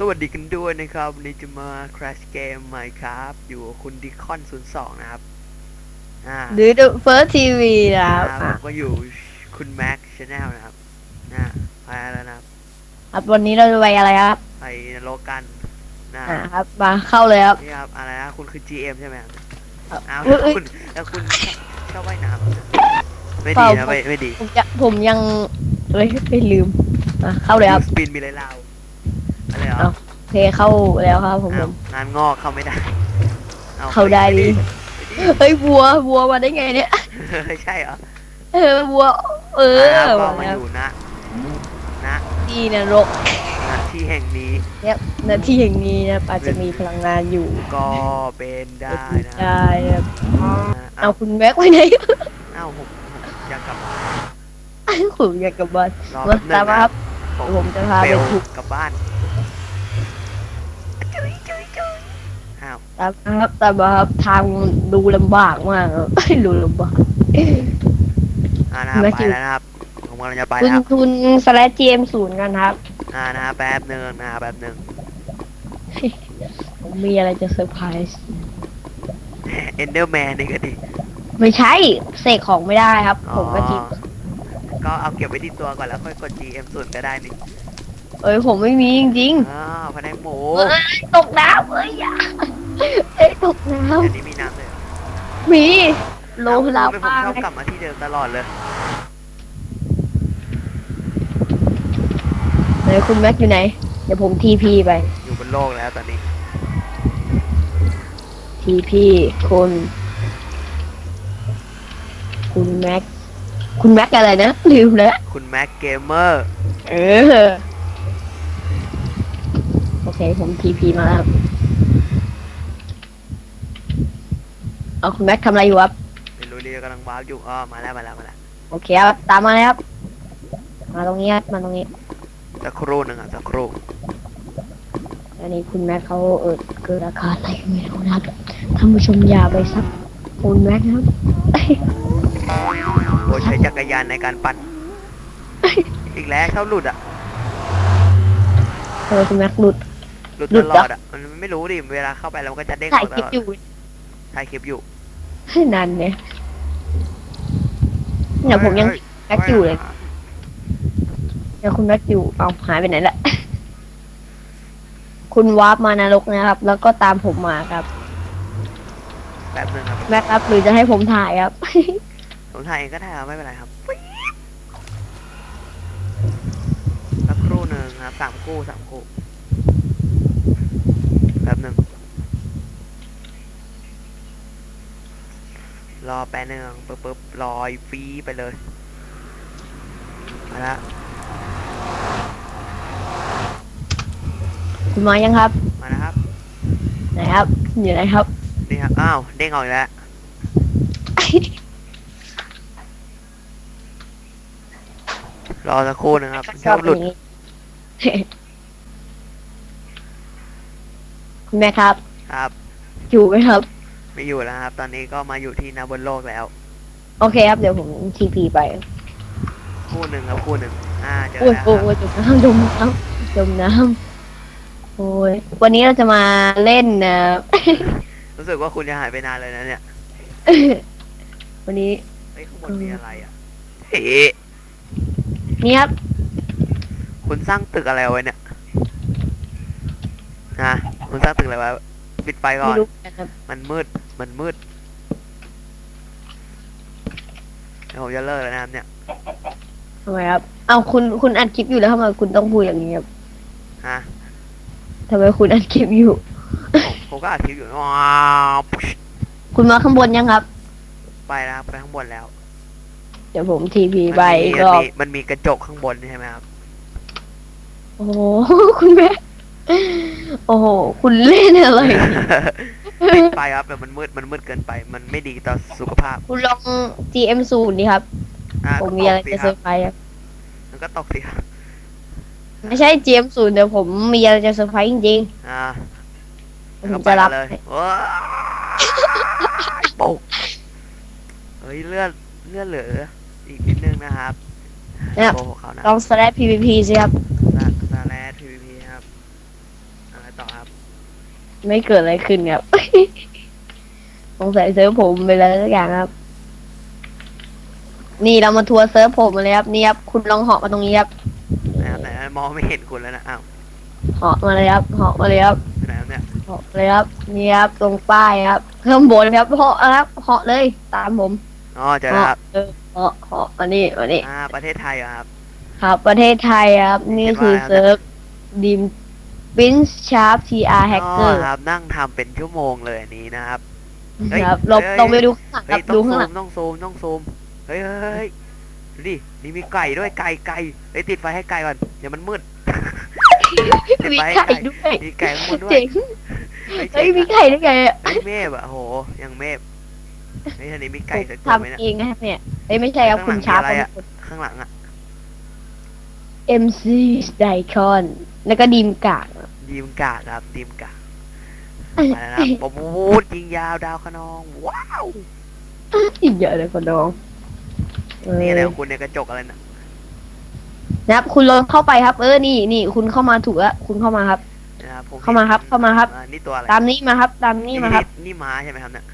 สวัสดีกันด้วยนะครับ วันนี้จะมา Crash Game Minecraft อยู่กับคุณดิคอน02นะครับอ่าหรือ The First TV นะครับอ่าอะผมก็อยู่คุณแม็กชาแนลนะครับอ่าไปแล้วนะครับครับวันนี้เราจะไปอะไรครับ ไปนรกกันนะอ่าครับ มาเข้าเลยครับนี่ครับอะไรนะคุณคือ GM ใช่ไหมครับครับอ้าวเอ้ยแล้วเอ้ยคุณแล้วคุณชอบว่ายน้ำไม่เปดีล่านะไม่ไม่ดี ผมจะผมยังเอ้ยไม่ลืมอะเข้าเลยครับสปินมีไรลาวอะไรเหรอ เอ้าโอเคเข้าแล้วครับผมผอ้าวมงานงอกเข้าไม่ได้อเข้าได้ดิไม่เฮ้ยวัววัวมาได้ไงเนี่ยดีใช่เหรอเออวัว เอออ่าก็มามาแล้วอยู่นะนะที่นรกณที่แห่งนี้เนี่ยหนาที่อย่างนี้นะครับอาจจะมีพลังงานอยู่ก็เป็นได้นะได้นะครับอ่าเอาเอ้าคุณแม็กไว้ไหนเอ้าผมผมอยากกลับผมอยากกลับบ้านรอมาแป๊บนึงตามมานะครับ ผมผมจะพาเฟไปลถูกกลับบ้าน อ้าวตามมาครับตามมาครับทางดูลำบากมากครับดูลำบาก อ่านะครับไม่ไปจริงแล้วนะครับผมกำลังจะไปคุณแล้วคุณสแลชเจมศูนย์กันครับ อ่านะครับแป๊บหนึงนะครับแป๊บหนึงผมมีอะไรจะเซอร์ไพรส์เอนเดอร์แมนนี่ก็ดีไม่ใช่เสกของไม่ได้ครับ ผมก็ทิ้งก็เอาเก็บไว้ที่ตัวก่อนแล้วค่อยกด GM ส่วนก็ได้นี่เอ้ยผมไม่มีจริงอ้าวพนักหมูๆเอ้ยตกน้ำเอ้ยอย่า เอ้ยตกน้เดี๋ยวนี้มีน้ำเลยเหรอำมีโลเอ้ลาทำไมผมปาชอบกลับมาที่เดิมตลอดเลย ไหนคุณแม็กอยู่ไหน เดี๋ยวผมทีพีไป อยู่บนโลกแล้วตอนนี้ ทีพีคุณ คุณแม็ก คุณแม็กอะไรนะ ลืมแล้ว คุณแม็กเกมเมอร์ เออ โอเค ผมทีพีมาแล้วครับ เอาคุณแม็กทำอะไรอยู่ครับ ไม่รู้ดีกำลังว้าวอยู่อ๋อมาแล้วมาแล้วมาแล้วโอเคครับ ตามมาเลยครับ มาตรงนี้ครับ มาตรงนี้สักครู่หนึ่งอะสักครู่อันนี้คุณแม็กเขาเออเกิดอาการอะไรไม่รู้นะครับท่านผู้ชมอย่าไปซักคุณแม็กนะครับโปรดใช้จักรยานในการปั่น อีกแล้วเข้าหลุดอะเออคุณแม็กหลุด หลุดหลุตดลเหรออดอะมันไม่รู้ดิเวลาเข้าไปแล้วมันก็จะเด้งถ่ายออกคลิปตลอดอยู่ถ่ายคลิปอยู่ นั่นเนี่ยเดี๋ยวผมยังฮ้แม็กอยู่เลยเดี๋ยวคุณแม็กอยู่เอาหายไปไหนละ คุณวาร์ปมานรกนะครับ แล้วก็ตามผมมาครับแป๊บนึงครับแม็กครับหรือจะให้ผมถ่ายครับ ผมถ่ายเองก็ได้ครับไม่เป็นไรครับสักครู่หนึ่งครับสามคู่สามคู่แป๊บหนึ่ง รอแป๊บหนึงปึ๊บปึ๊บลอยฟรีไปเลยมาละคุณมายังครับ มานะครับ ไหนครับ อยู่ไหนครับ นี่ครับ อ้าว เด้งออกอีกแล้ว รอสักครู่หนึงครับชอบหลุดอย่างนี้คุณแม่ครับ ครับ อยู่ไหมครับ ไม่อยู่แล้วครับ ตอนนี้ก็มาอยู่ที่นาบนโลกแล้ว โอเคครับ เดี๋ยวผมทีพีไปคู่หนึ่งครับคู่หนึ่งอ่าเจอโอ้ยแล้วคโอ้รับยจมน้ำจมน้ำจมน้ำโอ้ยวันนี้เราจะมาเล่นนะรู้สึกว่าคุณจะหายไปนานเลยนะเนี่ยวันนี้เฮ้ยข้างบนมีอะไรอะเฮ้นี่ครับคุณสร้างตึกอะไรเอาไว้เนี่ยฮะคุณสร้างตึกอะไรไว้ปิดไฟก่อไม่นรู้นะครับมันมืด มันมืดเดี๋ยวผมจะเลิกแล้วนะครับเนี่ยทำไมครับ เอาคุณคุณอัดคลิปอยู่แล้วทำไมคุณต้องพูดอย่างนี้ครับฮะทำไมคุณอัดคลิปอยู่ ผมผมก็อัดคลิปอยู่ว้าวคุณมาข้างบนยังครับ ไปนะครับไปข้างบนแล้ว เดี๋ยวผมทีพีมันไปมีอีกมันรอบมีมันมีกระจกข้างบนใช่ไหมครับ โอ้โหคุณแม่โอ้โห คุณเล่นอะไร ปิดไฟครับแต่มันมืดมันมืดเกินไป มันไม่ดีต่อสุขภาพคุณลอง GM ศูนย์ดีครับ อะผมมีอะไรตกสิจะคเซรัอบร์ไพรส์ครับ มันก็ตกสิครับไม่ใช่ GM ศูนย์เดี๋ยวผมมีอะไรจะเซอร์ไพรส์จริงอ่าๆแล้วผก็มไปจะรับกันเลยว้าวปุ๊บเฮ้ยเลือดเลือดเหลืออีกนิดนึงนะครับโอ้โหเขานะลอง slash PVP สิครับซาซาแลด PVP ครับ อะไรต่อครับ ไม่เกิดอะไรขึ้นครับ สงสัยเซิร์ฟผมไปแล้วสักอย่างครับ นี่เรามาทัวร์เซิร์ฟผมมาเลยครับนี่ครับคุณลองเหาะมาตรงนี้ครับนะครับไหนมองไม่เห็นคุณแล้วนะอ้าวเหาะมาเลยครับเหาะมาเลยครับไหนครับเนี่ยเหาะเลยครับนี่ครับตรงป้ายครับข้างบนครับเหาะครับเหาะเลยตามผมอ๋อเจอแล้วครับเออเหาะเหาะมานี่มานี่อ่า ประเทศไทยเหรอครับ ครับ ประเทศไทยครับ นี่คือเห็นว่าเซิร์ฟดิม บินชาร์ปทีอาร์แฮกอ๋เกออร์ครับนั่งทำเป็นชั่วโมงเลยอันนี้นะครับ เฮ้ยครับลองเฮ้ย ลองไปดูข้างหลังคเฮ้รัยบต้ดูองข้างซูหลัมงต้องซูมต้องซูมเฮ้ยเฮ้ยเฮ้ยดูดินี่มีไก่ด้วยไก่ไก่เฮ้ยติดไฟให้ไก่ก่อนเดี๋ยวมันมืด ติดมีไฟให้ไข่ไก่ด้วยมีไก่ข้างบนด้วย เจ๋งเฮ้ยเฮ้ยเจ๋มีงอะไข่ได้ไงอะเฮ้ยเมฟอะโหยังเมฟเฮ้ยอันนี้มีไก่สักตัวไหมทำเนี่ย เองนะครับเนี่ยเอ้ยไม่ใช่ครับข้างหลัคุงณชาร์ปมีอะไรอะเป็นคนข้างหลังอะ MC ไดคอนแล้วก็ดีมกาก ดีมกากครับดีมกากมาแล้วนะครับผมวูดยิงยาวดาวคะนอง ว้าวอีกเยอะเลยคนน้องเออนี่อะไรของคุณเนี่ยกระจกอะไรน่ะนะครับ คุณลองเข้าไปครับ เออนี่นี่คุณเข้ามาถูกแล้วคุณเข้ามาครับนะครับผมเข้ามาครับ เข้ามาครับอ่นี่ตัวอะไรตามนี้มาครับ ตามนี้มาครับ นี่ม้าใช่ไหมครับเนี่ย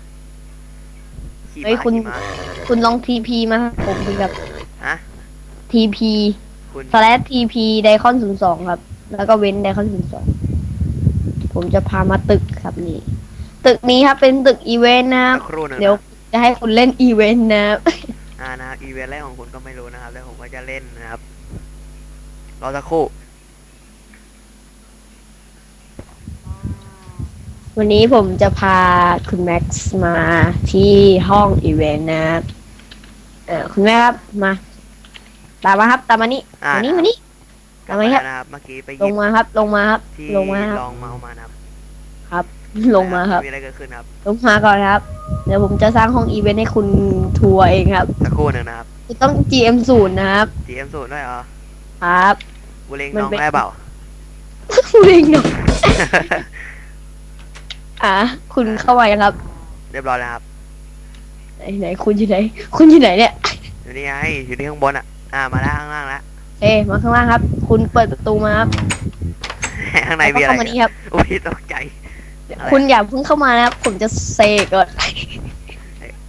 ขี่เฮ้ยม้าคุณขี่ม้าคุณลองทีพีมาครับผมเป็นแบบฮะทีพีคุณสแลชทีพีไดคอนศูนย์สองครับ แล้วก็เว้นไดคอนศูนย์สอง ผมจะพามาตึกครับนี่ ตึกนี้ครับเป็นตึกอีเวนต์นะครับ สักครู่หนึ่งเดี๋ยวนะจะให้คุณเล่นอีเวนต์นะครับ อ่านะครับอีเวนต์แรกของคุณก็ไม่รู้นะครับ แล้วผมก็จะเล่นนะครับ รอสักครู่ วันนี้ผมจะพาคุณแม็กซ์มาที่ห้องอีเวนต์นะครับเออคุณแม่ครับมา ตามมาครับ ตามมานี่อ่า มานี่นะมานี่กลับ ทำไมมาครับแล้วนะครับ เมื่อกี้ไปหลยิงบมาครับ ลงมาครับ ที่ลงมาครับ ลองเมาส์มานะครับครับลงมาครับ มีอะไรเกิดขึ้นครับลงมาก่อนครับ เดี๋ยวผมจะสร้างห้องอีเวนต์ให้คุณทัวร์เองครับ สักครู่หนึ่งนะครับ คุณต้อง GM ศูนย์นะครับ GM ศูนย์ด้วยเหรอครับ บุเรงมันน้องเป็น ได้เปล่าวิ่งหน่อยอะคุณเข้ามายังครับเรียบร้อยแล้วครับไหนไหนคุณอยู่ไหน คุณอยู่ไหนเนี่ย อยู่นี่ไงอยู่ที่ข้างบนอะ อ่า มาแล้วข้างล่างแล้ว เอ้มาข้างล่างครับ คุณเปิดประตูมาครับข้างในแล้วก็มีอะไรเข้ามานี่ครับ อุ้ยตกใจ อะไร คุณอย่าเพิ่งเข้ามานะครับ ผมจะเซก่อน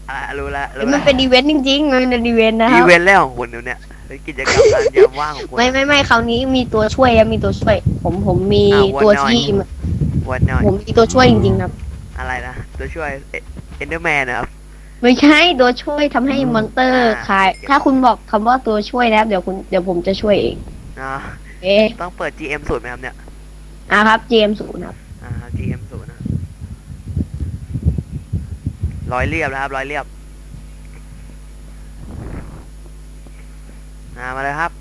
อ่ารู้แล้วรู้มัแล้นวเป็นอีเวนต์จริง ๆ มันเป็นอีเวนต์นะคอีรับ เวนต์แรกของคุณเดี๋ยวเนี่ยเฮ้ยกิจกรรมงานยามว่างของคุณ ไม่ไม่ไม่คราวนี้มีตัวช่วยครับมีตัวช่วย ผมผมมีอะ ตัววันหน่อยที่วันหน่อยผมมีตัวช่วยจริงๆครับ อะไรนะ ตัวช่วยเอนเดอร์แมนนะครับ ไม่ใช่ตัวช่วยทำให้มอนเตอร์อ่าคลาย ถ้าคุณบอกคำว่าตัวช่วยนะครับเดี๋ยวคุณเดี๋ยวผมจะช่วยเอง อ่าเอ๊ะต้องเปิด GM ศูนย์ไหมครับเนี่ย อะครับ GM ศูนย์ครับ อ่า GM ศูนย์นะร้อยเรียบนะครับร้อยเรียบอ่ามาเลยครับ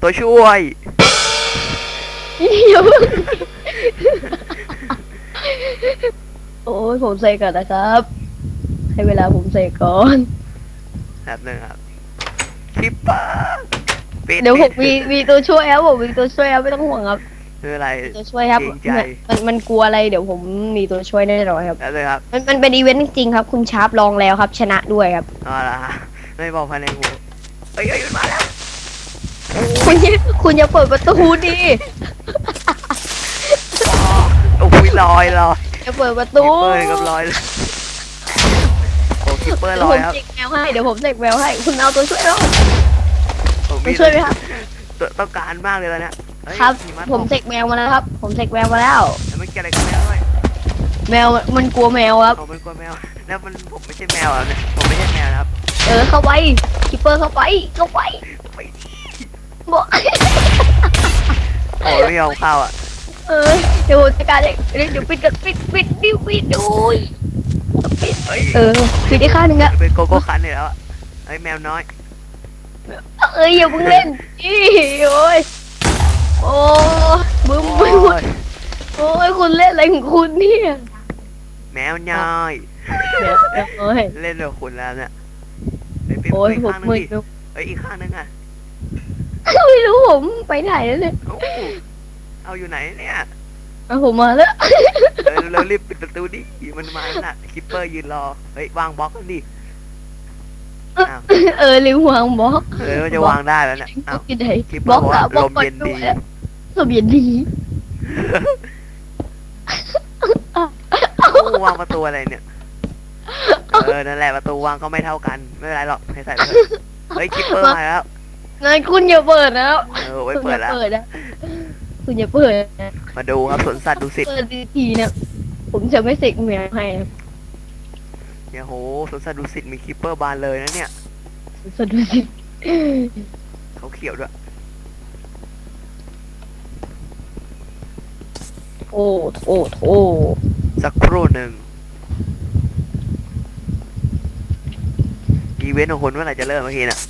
ตัวช่วย อย่าเพิ่ง โอ้ยผมเซก่อนนะครับ ให้เวลาผมเซก่อนแบบหนึ่งครับคิปเปอร์ปิดเดี๋ยวผมปิมีมีตัวช่วยครับผมมีตัวช่วยครับไม่ต้องห่วงครับคืออะไรมีตัวช่วยครับเกรงใจมันมันกลัวอะไรเดี๋ยวผมมีตัวช่วยแน่นอนครับแล้วเลยครับ มันมันเป็นอีเวนต์จริงๆครับ คุณชาร์ปลองแล้วครับ ชนะด้วยครับเอาละฮะไม่บอกภายในหูเอ้ยเอ้ยมันมาแล้วคุณอย่าคุณอย่าเปิดประตูดิโอ้ยลอยลอยอย่าเปิดประคิตูปเปอร์กับลอยเลย โอ้คิปเปอร์เดี๋ลยวอผยมครับเสกแมวให้ เดี๋ยวผมเสกแมวให้ คุณเอาตัวช่วยแล้ว ผมตัวช่วยไหมครับ ตัวต้องการมากเลยตอนเนี้ยเฮ้ยครับหิะผมตกเสกแมวมาแล้วครับ ผมเสกแมวมาแล้ว แล้วมันเกี่ยวอะไรกับแมวด้วยแมวมันกลัวแมวครับ ผมเป็นกลัวแมว แล้วมันผมไม่ใช่แมวอะเนี่ยผมไม่ใช่แมวนะครับเออเข้าไปคิปเปอร์เข้าไป เข้าไปไปดิบอกโอ้ยไม่ยอมเข้าอะ เออเดี๋ยวผมจัดการเองเดี๋ยวเดี๋ยวปิดกันปิดปิดดิวปิดดูย เฮ้ยเออปิดได้ข้างหนึงอะเป็นโกโก้คันเนี่ยแล้วอะเฮ้ยแมวน้อย เอ้ยอย่าเพิ่งเล่นอีโอ้ยโอ้บึ้มโอ้บึ้มยโอ้ยคุณเล่นอะไรของคุณเนี่ยแมวน้อย เดี๋ยวเดี๋ยวโอ้ยเล่นกับคุณแล้วเนี่ยเฮ้ยปิดโอ้ยอีกผมข้างนึงมึนดิเฮ้ยอีกข้างนึงอะไม่รู้ผมไปไหนแล้วเนี่ยเอ้าเอาอยู่ไหนเนี่ย เอาผมมาแล้วเออเรารีบปิดประตูดิมันมาแล้วน่ะคิปเปอร์ยืนรอ เฮ้ยวางบล็อกกันดิอ้าวเออลืมวางบล็อกเออมันจะวางได้แล้วเนี่ยบล็อ้าอวกอยู่ไหนคิปเปบอล็อร์กบอกว่าอะบล็อกลมเย็นดีลมเย็นดีโอ้วางประตูอะไรเนี่ย เออ นั่นแหละประตูวางก็ไม่เท่ากัน ไม่เป็นไรหรอก ให้ใส่ไปเถอะเฮ้ยคิปเปอร์มาแล้ว นายคุณอย่าเปิดนะเออไว้คุณเปิอดย่าแล้ว เปิดนะคุณอย่าเปิดนะ มาดูครับสวนสัตว์ดุสิตเปิดทีๆเนี่ยผมจะไม่เสกแมวให้นะเนี่ยโหสวนสัตว์ดุสิตมีคิปเปอร์บานเลยนะเนี่ยสะดุดสิเขาเขียวด้วย โอ้โอ้โอ้สักครู่หนึ่งอีเวนต์ของคุณเมื่อไหร่จะเริ่มเมื่อกี้น่ะ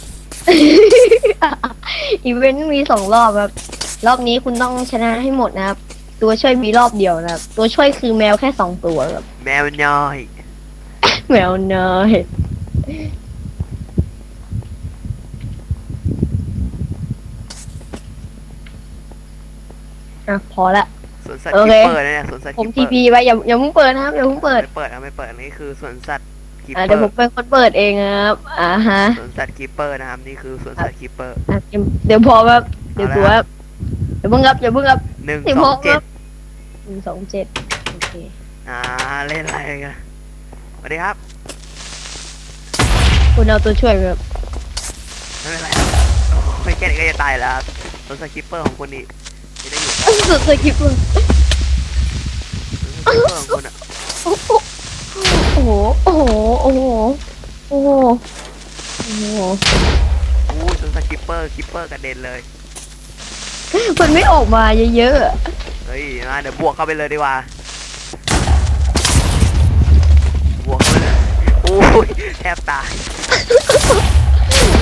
อีเวนต์มีสองรอบครับ รอบนี้คุณต้องชนะให้หมดนะครับ ตัวช่วยมีรอบเดียวนะครับ ตัวช่วยคือแมวแค่สองตัวครับ แมวน้อย แมวเนยอะพอละ สวนสัตว์โอคิเคปเปอร์นะเนี่ยสวนสัตว์ผมคิปเปทีอร์พีไว้อย่าอย่าเพิ่งเปิดนะครับอย่าเพิ่งเปิดไม่เปิดนะไม่เปิดอันนี้คือสวนสัตว์คิปอะเปเดี๋อยวผมร์เป็นคนเปิดเองนะครับอ่าฮะสวนสัตว์คิปเปอร์นะครับนี่คือสวนสัตว์คิปเปอร์ อะเดี๋ยวเดี๋ยวพอแบบเดี๋ยวตัวครับอย่าเพิ่งครับอย่าเพิ่งครับ หนึ่งเดี๋ยวสพอองคเจ็รัดบห นึ่งสองเจ็ดโอเคอ่าเล่นอะไรกันสวัสดีครับคุณเอาตัวช่วยแบบไม่เป็นไรครับโอ้ยแค่นี้ก็จะตายแล้วครับสวนสัตว์คิปเปอร์ของคุณนี่จะได้อยู่สุดสกิปเลยสวนสัตว์คิปเปอร์ของคุณอะโอ้โหโอ้โหโอ้โหโอ้โหโอ้โหอู้สวนสัตว์คิปเปอร์คิปเปอร์กระเด็นเลย มันไม่ออกมาเยอะๆอะเฮ้ยมาเดี๋ยวบวกเข้าไปเลยดีกว่า บวกเข้าไปเลยโอ้ยแทบตาย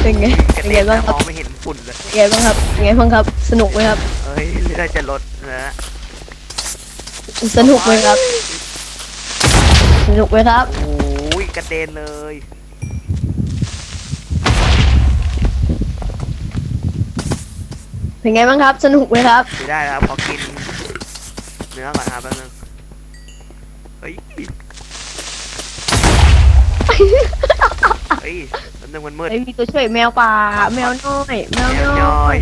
เป็นไงกระเป็นเด็ไงนบ้างนะคมรับองไม่เห็นฝุ่นเลย เป็นไงบ้างครับเป็นไงบ้างครับ สนุกไหมครับ เฮ้ยเลือดจะลดนะสนุกไหมครับ สนุกไหมครับ โอ้ยกระเด็นเลย เป็นไงบ้างครับ สนุกไหมครับ ไม่ได้แล้วครับขอกินเนื้อก่อนครับแป๊บนึงเฮ้ยเฮ้ยแป๊บนึงมันมืดไอ้มีตัวช่วยแมวป่า แมวน้อย แมวแมวน้น้ออยย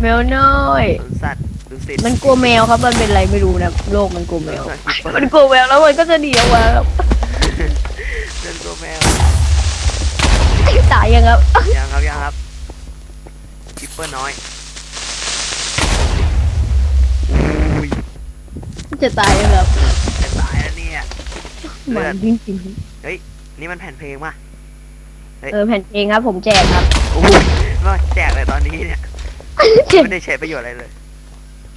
แมวน้อย สวนสัตว์ดูสิมันกลัวแมวครับ มันเป็นอะไรไม่รู้นะโลกมันกลัวแมวสวนสัตว์คิปเปอร์มันกลัวแมวแล้วมันก็จะหนีออกมาครับเดินตัวแมวตายยังครับ ยังครับยังครับคิปเปอร์น้อยอุ้ย จะตายยังครับจะตายแล้วเนี่ยหเลือมัดนจริงนี่มันแผ่นเพลงป่ะๆเออแผ่นเพลงครับ ผมแจกครับ โอ้ยมาแจกเลยตอนนี้เนี่ยไม่ได้ใช้ประโยชน์อะไรเลย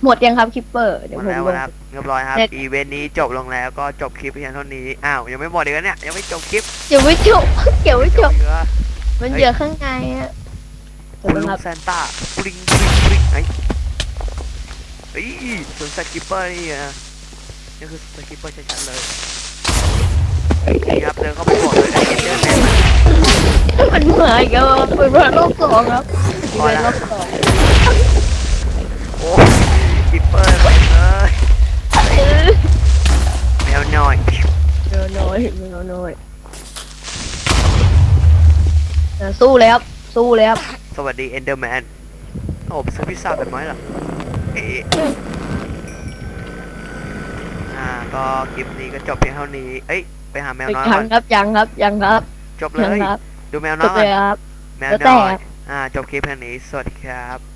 หมดยังครับคิปเปอร์ เดี๋ยวหมดผมแล้วลงครับเรียบร้อยครับเน็ตอีเวนต์นี้จบลงแล้วก็จบคลิปเพียงเท่านี้อ้าวยังไม่หมดอีกแล้วเนี่ยยังไม่จบคลิปเดี๋ยวไม่จบเดี๋ยวไม่จบ อีกเหรอ มันเฮ้ยเยอะข้างในอะเดี๋คุยวณลุนะครังบซานต้าปริงปริงปริงไอ้เฮ้ยสวนสัตว์กิปเปอร์นี่นะ นี่คือสกิปเปอร์ชัดๆเลยนี่ครับเดินเข้าไปบอกเลยนะเดินแมนมันมาอีกแล้วครับเป็นรอบสองครับพอเป็นแล้วรอบสองโอ้กิปเปอร์ไปเลยเออแมวน้อยเดี๋ยวน้อยเดี๋ยวน้อยอะสู้เลยครับ สู้เลยครับ สวัสดีเอนเดอร์แมนโอ้ไปซื้อพิซซ่ากันไหมล่ะเอ๊ะอ่า ก็คลิปนี้ก็จบเพียงเท่านี้ เอ้ย ไปหาแมวน้อยยัก่งอนครับยังครับยังครับจบเลยังย ครับดูแมวจน้อบยเลก่อนยครับ แมวแล้วแต่ น้อยอ่าจบคลิปแค่นี้สวัสดีครับ